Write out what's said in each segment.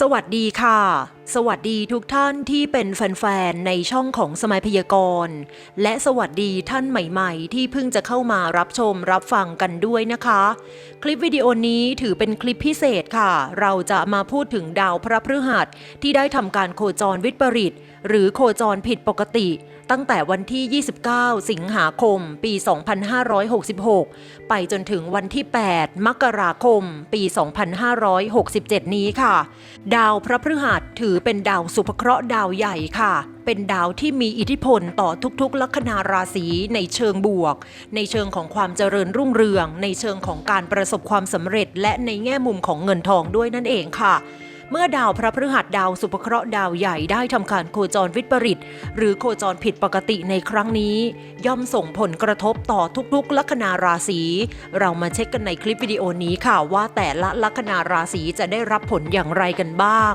สวัสดีค่ะ สวัสดีทุกท่านที่เป็นแฟนๆ ในช่องของสมัยพยากรณ์ และสวัสดีท่านใหม่ๆ ที่เพิ่งจะเข้ามารับชมรับฟังกันด้วยนะคะ คลิปวิดีโอนี้ถือเป็นคลิปพิเศษค่ะ เราจะมาพูดถึงดาวพระพฤหัสที่ได้ทำการโคจรวิปริต หรือโคจรผิดปกติ ตั้งแต่วันที่ 29 สิงหาคม ปี 2566 ไปจนถึงวันที่ 8 มกราคม ปี 2567 นี้ค่ะ ดาวพระพฤหัสถือเป็นดาวสุภเคราะห์ดาวใหญ่ค่ะ เป็นดาวที่มีอิทธิพลต่อทุกๆ ลัคนาราศีในเชิงบวก ในเชิงของความเจริญรุ่งเรือง ในเชิงของการประสบความสำเร็จ และในแง่มุมของเงินทองด้วยนั่นเองค่ะเมื่อดาวพระพฤหัสดาวสุภเคราะห์ดาวใหญ่ได้ทำการโคจรวิปริต หรือโคจรผิดปกติในครั้งนี้ ย่อมส่งผลกระทบต่อทุกๆ ลัคนาราศี เรามาเช็คกันในคลิปวิดีโอนี้ค่ะว่าแต่ละลัคนาราศีจะได้รับผลอย่างไรกันบ้าง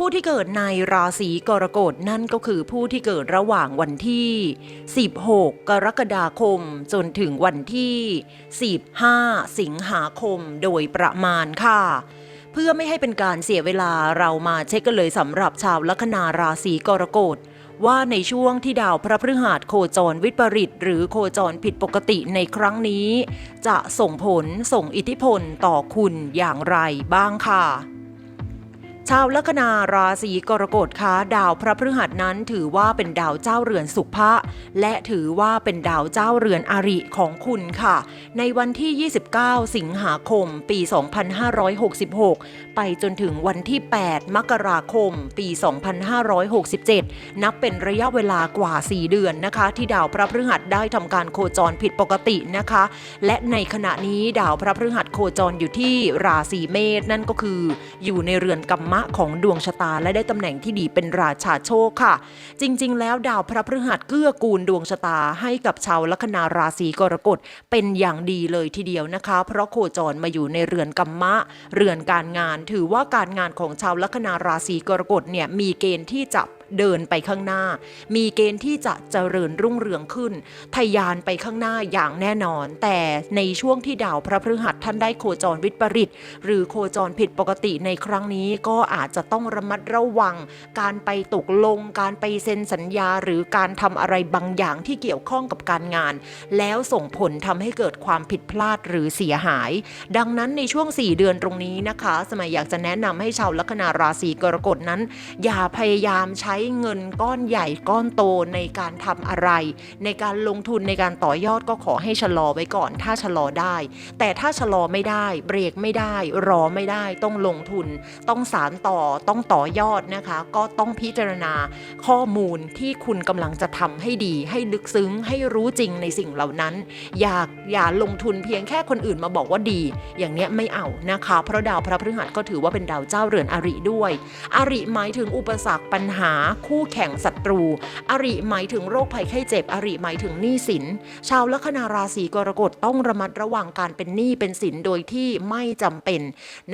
ผู้ที่เกิดในราศีกรกฎนั่นก็คือผู้ที่เกิดระหว่างวันที่ 16 กรกฎาคม จนถึงวันที่ 15 สิงหาคมโดยประมาณค่ะเพื่อไม่ให้เป็นการเสียเวลาเรามาเช็คกันเลยสำหรับชาวลัคนาราศีกรกฎว่าในช่วงที่ดาวพระพฤหัสโคจรวิปริต หรือโคจรผิดปกติในครั้งนี้ จะส่งผลส่งอิทธิพลต่อคุณอย่างไรบ้างค่ะ ชาวลัคนาราศีกรกฎคะดาวพระพฤหัสนั้นถือว่าเป็นดาวเจ้าเรือนสุภะและถือว่าเป็นดาวเจ้าเรือนอริของคุณค่ะ ในวันที่ 29 สิงหาคม ปี 2566 ไปจนถึงวันที่ 8 มกราคม ปี 2567 นับเป็นระยะเวลากว่า 4 เดือนนะคะ ที่ดาวพระพฤหัสได้ทำการโคจรผิดปกตินะคะ และในขณะนี้ดาวพระพฤหัสโคจรอยู่ที่ราศีเมษนั่นก็คืออยู่ในเรือนกัมมะของดวงชะตาและได้ตำแหน่งที่ดีเป็นราชาโชคค่ะ จริง ๆ แล้วดาวพระพฤหัสเกื้อกูลดวงชะตาให้กับชาวลัคนาราศีกรกฎเป็นอย่างดีเลยทีเดียวนะคะ เพราะโคจรมาอยู่ในเรือนกัมมะ เรือนการงาน ถือว่าการงานของชาวลัคนาราศีกรกฎเนี่ยมีเกณฑ์ที่จะ เดินไปข้างหน้า มีเกณฑ์ที่จะเจริญรุ่งเรืองขึ้น ทยานไปข้างหน้าอย่างแน่นอน แต่ในช่วงที่ดาวพระพฤหัสท่านได้โคจรวิปริต หรือโคจรผิดปกติในครั้งนี้ก็อาจจะต้องระมัดระวัง การไปตกลง การไปเซ็นสัญญา หรือการทำอะไรบางอย่างที่เกี่ยวข้องกับการงาน แล้วส่งผลทำให้เกิดความผิดพลาดหรือเสียหาย ดังนั้นในช่วง 4 เดือนตรงนี้นะคะ สมัยอยากจะแนะนำให้ชาวลัคนาราศีกรกฎนั้น อย่าพยายามใช้เงินก้อนใหญ่ก้อนโตในการทำอะไร ในการลงทุนในการต่อยอดก็ขอให้ชะลอไว้ก่อน ถ้าชะลอได้ แต่ถ้าชะลอไม่ได้ เบรกไม่ได้ รอไม่ได้ต้องลงทุน ต้องสารต่อต้องต่อยอดนะคะ ก็ต้องพิจารณาข้อมูลที่คุณกำลังจะทำให้ดี ให้ลึกซึ้งให้รู้จริงในสิ่งเหล่านั้น อย่าอย่าลงทุนเพียงแค่คนอื่นมาบอกว่าดี อย่างเนี้ยไม่เอานะคะ เพราะดาวพระพฤหัสก็ถือว่าเป็นดาวเจ้าเรือนอริด้วย อริหมายถึงอุปสรรคปัญหาคู่แข่งศัตรู อริหมายถึงโรคภัยไข้เจ็บ อริหมายถึงหนี้สิน ชาวลัคนาราศีกรกฎต้องระมัดระวังการเป็นหนี้เป็นสินโดยที่ไม่จำเป็น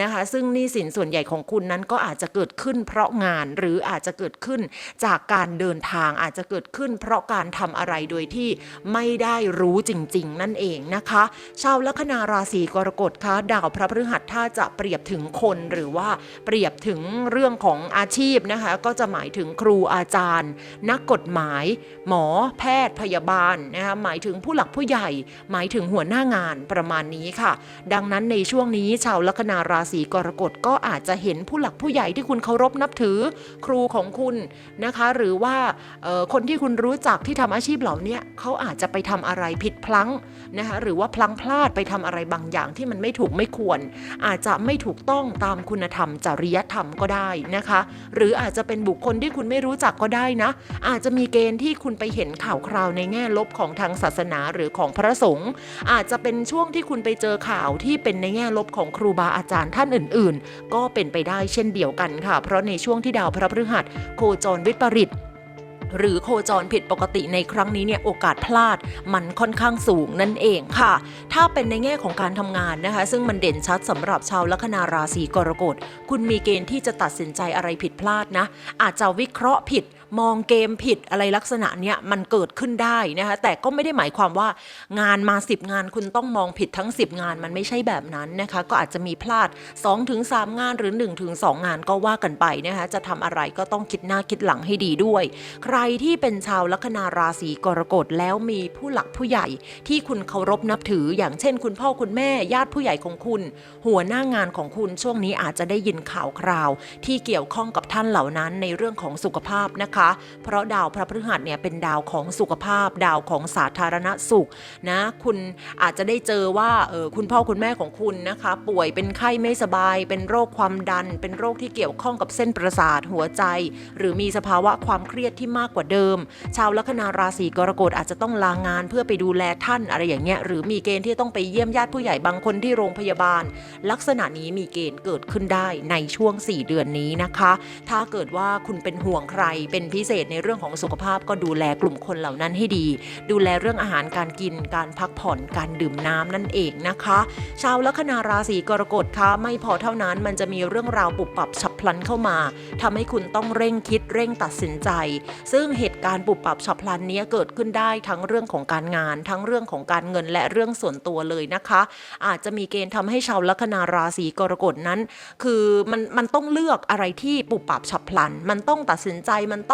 นะคะ ซึ่งหนี้สินส่วนใหญ่ของคุณนั้นก็อาจจะเกิดขึ้นเพราะงานหรืออาจจะเกิดขึ้นจากการเดินทางอาจจะเกิดขึ้น เพราะการทำอะไรโดยที่ไม่ได้รู้จริง ๆ นั่นเองนะคะ ชาวลัคนาราศีกรกฎคะดาวพระพฤหัสถ้าจะเปรียบถึงคนหรือว่าเปรียบถึงเรื่องของอาชีพนะคะ ก็จะหมายถึงครูอาจารย์ นักกฎหมาย หมอแพทย์พยาบาลนะคะหมายถึงผู้หลักผู้ใหญ่ หมายถึงหัวหน้างานประมาณนี้ค่ะ ดังนั้นในช่วงนี้ชาวลัคนาราศีกรกฎก็อาจจะเห็นผู้หลักผู้ใหญ่ที่คุณเคารพนับถือ ครูของคุณนะคะ หรือว่าคนที่คุณรู้จักที่ทำอาชีพเหล่านี้เขาอาจจะไปทำอะไรผิดพลั้งนะคะหรือว่าพลั้งพลาดไปทำอะไรบางอย่างที่มันไม่ถูกไม่ควร อาจจะไม่ถูกต้องตามคุณธรรมจริยธรรมก็ได้นะคะ หรืออาจจะเป็นบุคคลที่คุณไม่รู้จักก็ได้นะ อาจจะมีเกณฑ์ที่คุณไปเห็นข่าวคราวในแง่ลบของทางศาสนาหรือของพระสงฆ์อาจจะเป็นช่วงที่คุณไปเจอข่าวที่เป็นในแง่ลบของครูบาอาจารย์ท่านอื่น ๆ ก็เป็นไปได้เช่นเดียวกันค่ะ เพราะในช่วงที่ดาวพระพฤหัสโคจรวิปริต หรือโคจรผิดปกติในครั้งนี้เนี่ยโอกาสพลาดมันค่อนข้างสูงนั่นเองค่ะ ถ้าเป็นในแง่ของการทำงานนะคะ ซึ่งมันเด่นชัดสำหรับชาวลัคนาราศีกรกฎ คุณมีเกณฑ์ที่จะตัดสินใจอะไรผิดพลาดนะ อาจจะวิเคราะห์ผิด มองเกมผิดอะไรลักษณะเนี้ยมันเกิดขึ้นได้นะคะแต่ก็ไม่ได้หมายความว่างานมา 10 งานคุณต้องมองผิดทั้ง 10 งานมันไม่ใช่แบบนั้นนะคะก็อาจจะมีพลาด 2-3 งานหรือ 1-2 งานก็ว่ากันไปนะคะจะทำอะไรก็ต้องคิดหน้าคิดหลังให้ดีด้วย ใครที่เป็นชาวลัคนาราศีกรกฎแล้วมีผู้หลักผู้ใหญ่ที่คุณเคารพนับถือ อย่างเช่น คุณพ่อคุณแม่ญาติผู้ใหญ่ของคุณ หัวหน้างานของคุณช่วงนี้อาจจะได้ยินข่าวคราว ที่เกี่ยวข้องกับท่านเหล่านั้นในเรื่องของสุขภาพนะคะเพราะดาวพระพฤหัสเนี่ยเป็นดาวของสุขภาพ ดาวของสาธารณสุขนะคุณอาจจะได้เจอว่าเออคุณพ่อคุณแม่ของคุณนะคะ ป่วยเป็นไข้ไม่สบาย เป็นโรคความดัน เป็นโรคที่เกี่ยวข้องกับเส้นประสาทหัวใจ หรือมีสภาวะความเครียดที่มากกว่าเดิม ชาวลัคนาราศีกรกฎอาจจะต้องลางงานเพื่อไปดูแลท่านอะไรอย่างเงี้ยหรือมีเกณฑ์ที่ต้องไปเยี่ยมญาติผู้ใหญ่บางคนที่โรงพยาบาล ลักษณะนี้มีเกณฑ์เกิดขึ้นได้ในช่วง 4 เดือนนี้นะคะ ถ้าเกิดว่าคุณเป็นห่วงใครเป็นพิเศษในเรื่องของสุขภาพก็ดูแลกลุ่มคนเหล่านั้นให้ดี ดูแลเรื่องอาหารการกิน การพักผ่อนการดื่มน้ำนั่นเองนะคะ ชาวลัคนาราศีกรกฎคะไม่พอเท่านั้นมันจะมีเรื่องราวปุบปับฉับพลันเข้ามาทำให้คุณต้องเร่งคิดเร่งตัดสินใจ ซึ่งเหตุการณ์ปุบปับฉับพลันนี้เกิดขึ้นได้ทั้งเรื่องของการงาน ทั้งเรื่องของการเงินและเรื่องส่วนตัวเลยนะคะ อาจจะมีเกณฑ์ทำให้ชาวลัคนาราศีกรกฎนั้น คือมันมันต้องเลือกอะไรที่ปุบปับฉับพลัน มันต้องตัดสินใจมันต้อง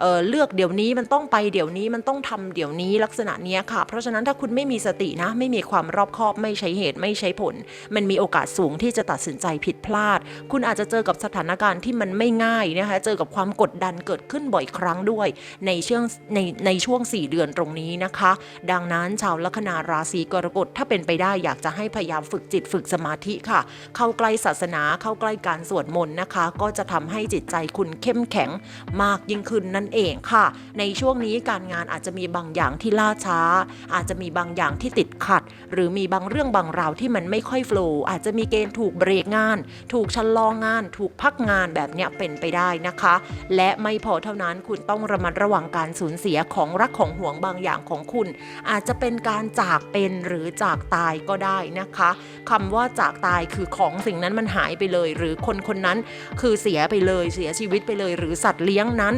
เอ่อเลือกเดี๋ยวนี้มันต้องไปเดี๋ยวนี้มันต้องทำเดี๋ยวนี้ลักษณะเนี้ยค่ะ เพราะฉะนั้นถ้าคุณไม่มีสตินะ ไม่มีความรอบคอบไม่ใช้เหตุไม่ใช้ผล มันมีโอกาสสูงที่จะตัดสินใจผิดพลาด คุณอาจจะเจอกับสถานการณ์ที่มันไม่ง่ายนะคะเจอกับความกดดันเกิดขึ้นบ่อยครั้งด้วย ในช่วงในในช่วง 4 เดือนตรงนี้นะคะ ดังนั้นชาวลัคนาราศีกรกฎถ้าเป็นไปได้อยากจะให้พยายามฝึกจิตฝึกสมาธิค่ะ เข้าใกล้ศาสนาเข้าใกล้การสวดมนต์นะคะ ก็จะทำให้จิตใจคุณเข้มแข็งมากยิ่งขึ้นนั่นเองค่ะ ในช่วงนี้การงานอาจจะมีบางอย่างที่ล่าช้า อาจจะมีบางอย่างที่ติดขัด หรือมีบางเรื่องบางราวที่มันไม่ค่อยโฟลว์อาจจะมีเกณฑ์ถูกเบรกงาน ถูกชะลองาน ถูกพักงานแบบเนี้ยเป็นไปได้นะคะ และไม่พอเท่านั้นคุณต้องระมัดระวังการสูญเสียของรักของห่วงบางอย่างของคุณ อาจจะเป็นการจากเป็นหรือจากตายก็ได้นะคะคำว่าจากตายคือของสิ่งนั้นมันหายไปเลย หรือคนคนนั้นคือเสียไปเลยเสียชีวิตไปเลย หรือสัตว์เลี้ยงนั้น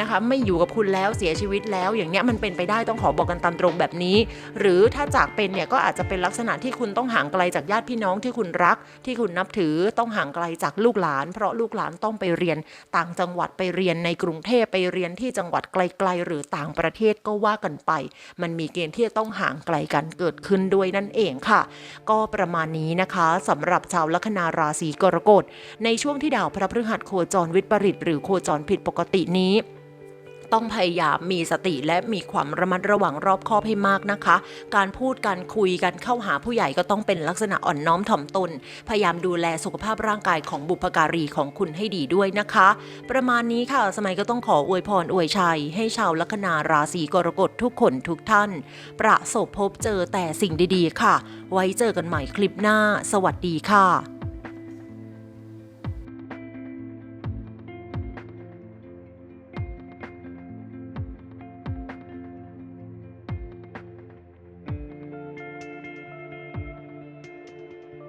นะคะไม่อยู่กับคุณแล้วเสียชีวิตแล้วอย่างเนี้ยมันเป็นไปได้ต้องขอบอกกันตามตรงแบบนี้ หรือถ้าจากเป็นเนี่ยก็อาจจะเป็นลักษณะที่คุณต้องห่างไกลจากญาติพี่น้องที่คุณรัก ที่คุณนับถือต้องห่างไกลจากลูกหลาน เพราะลูกหลานต้องไปเรียนต่างจังหวัดไปเรียนในกรุงเทพไปเรียนที่จังหวัดไกล ๆ หรือต่างประเทศก็ว่ากันไป มันมีเกณฑ์ที่จะต้องห่างไกลกันเกิดขึ้นด้วยนั่นเองค่ะ ก็ประมาณนี้นะคะสำหรับชาวลัคนาราศีกรกฎในช่วงที่ดาวพระพฤหัสโคจรวิปริตหรือโคจรผิดปกตินี้ ต้องพยายามมีสติและมีความระมัดระวังรอบคอบให้มากนะคะ การพูดการคุยกันเข้าหาผู้ใหญ่ก็ต้องเป็นลักษณะอ่อนน้อมถ่อมตน พยายามดูแลสุขภาพร่างกายของบุพการีของคุณให้ดีด้วยนะคะ ประมาณนี้ค่ะ สมัยก็ต้องขออวยพรอวยชัย ให้ชาวลัคนาราศีกรกฎทุกคนทุกท่าน ประสบพบเจอแต่สิ่งดีๆ ค่ะ ไว้เจอกันใหม่คลิปหน้า สวัสดีค่ะ